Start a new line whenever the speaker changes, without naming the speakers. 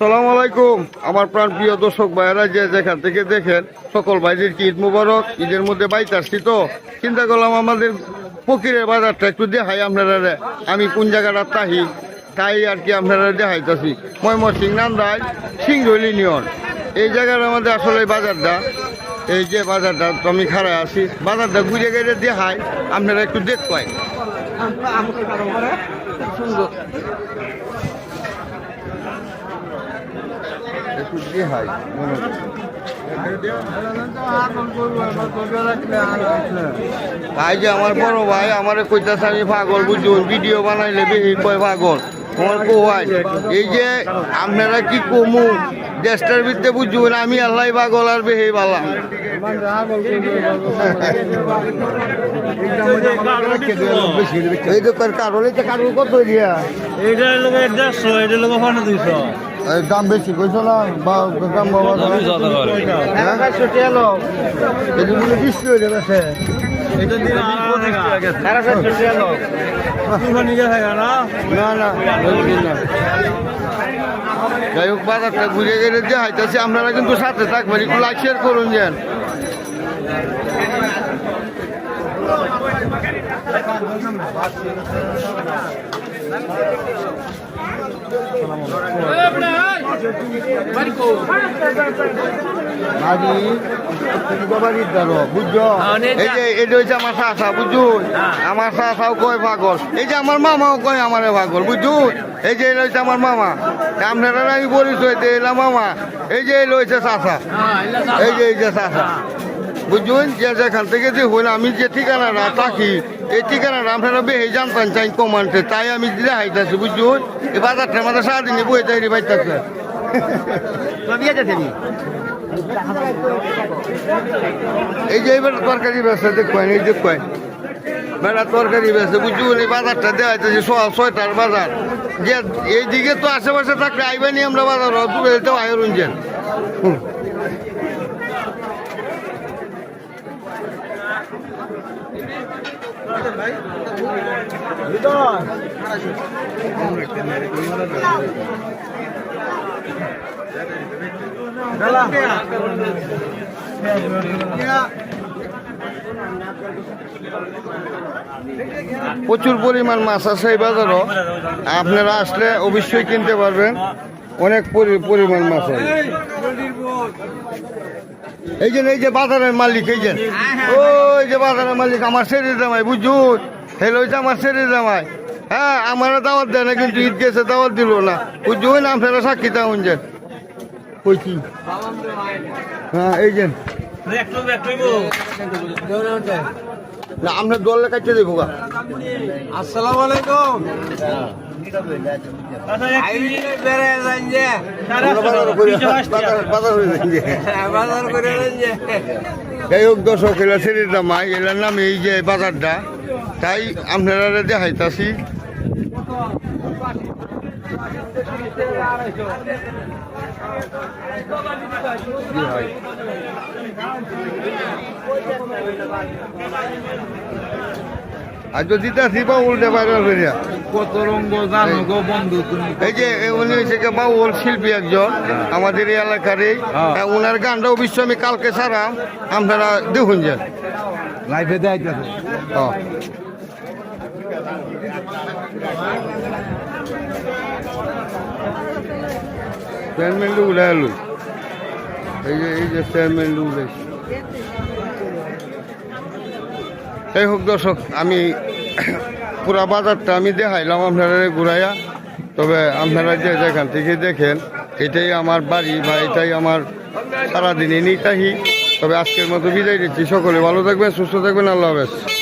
আসসালামু আলাইকুম। আমার প্রাণ প্রিয় দর্শক ভাইয়েরা, যে যেখান থেকে দেখেন, সকল ভাইদের কি ঈদ মুবারক? ঈদের মধ্যে বাইতে আসছি তো। চিন্তা করলাম আমাদের ফকিরের বাজারটা একটু দেখাই আপনারা। আমি কোন জায়গাটা? তাহি। তাই আর কি আপনারা দেখাইতেছি। ময়মনসিং নান্দাই, সিংহল ইউনিয়ন। এই জায়গার আমাদের আসলে বাজারটা, এই যে বাজারটা তো আমি খারাপ আছি। বাজারটা ঘুরে গেলে দেখাই, আপনারা একটু দেখ পাই। একটু মনে হয়। ভাই যে আমার বড় ভাই, আমার কইতাছে আমি পাগল বুঝুন ভিডিও বানাইলে বেশি কয় পাগল আমার কোহাই এই যে আপনারা কি কমু? দেশটার ভিতরে বুঝুন আমি আল্লাহ বা গলার বেহি বালা এই দোকান কারণ এই কারণ কত দিয়া?
এইটা লোক দেড়শো এটা লোক ওখানে দুইশো
দাম বেশি কইছো না বা দাম বাবা হয়ে। যাই হোক বাজারটা ঘুরে গেলে যে হাইতেছি আপনারা কিন্তু সাথে থাকবেন একটু লাইক শেয়ার করুন যেন। মাঝি বাড়ির দ্বারো বুঝছ এই যে এটা হচ্ছে আমার শাসা বুঝুন কয় পাগল এই যে আমার মামাও কয় আমার পাগল বুঝুন এই যে এটা আমার মামা আপনারা আমি পরিচয় দিয়ে এলাম মামা এই যে এলো হচ্ছে শাসা এই যে এই যে শাসা বুঝুন যে যেখান থেকে যে হইল আমি যে ঠিকানাটা থাকি এই ঠিকানাটা আপনারা বেহে জানতেন চাই কমান্ডে তাই আমি দেখাইতেছি বুঝুন এই বাজারটার মধ্যে সারাদিনই বই তৈরি বাইতেছে এই যে এবার তরকারি ব্যবসা দেখবেন এই দেখবেন বেড়া তরকারি ব্যবসা বুঝুন এই বাজারটা দেওয়া ছ- ছয়টার বাজার। যে এইদিকে তো আশেপাশে থাকলে আইবেনি আমরা বাজার দূরে যেতেও আয়রন যেন প্রচুর পরিমাণ মাছ আছে এই বাজারও। আপনারা আসলে অবশ্যই কিনতে পারবেন। অনেক পরি- পরিমাণ মাছ আছে। এই যে এই যে বাজারের মালিক, এই যে। ওই যে বাজারের মালিক, আমার সেরে জামাই, বুঝুন? হেলো আমার সেরে জামাই। হ্যাঁ আমার দাওয়াত দেয় না কিন্তু ঈদ গেছে দাওয়াত দিল না। বুঝুন আপনারা সাক্ষী তাহন যে ওই কি? হ্যাঁ এই যে। না আমরা দলে কাটতে দেবো গা।
আসসালামু আলাইকুম।
যাই হোক দর্শক এলা সেরির জামাই এলার নাম এই যে বাজারটা। তাই আপনারা দেখাইতাছি। আর যদি দিতাছি বা উল্টে
কত রঙ্গ জানো গো বন্ধু তুমি।
এই যে উনি হচ্ছে বাউল শিল্পী একজন আমাদের এই এলাকারই।
হ্যাঁ।
ওনার গানটা অবশ্য আমি কালকে ছাড়াম আপনারা দেখুন যান
দেখাইতেছে
ও। এই যে এই যে চেয়ারম্যানটা উঠেছে এই হোক দর্শক আমি পুরা বাজারটা আমি দেখাইলাম আপনারা ঘুরাইয়া তবে আপনারা যে যেখান থেকে দেখেন এটাই আমার বাড়ি বা এটাই আমার সারাদিনই নিতাহি তবে আজকের মতো বিদায় দিচ্ছি সকলে ভালো থাকবেন সুস্থ থাকবেন আল্লাহ হাফেজ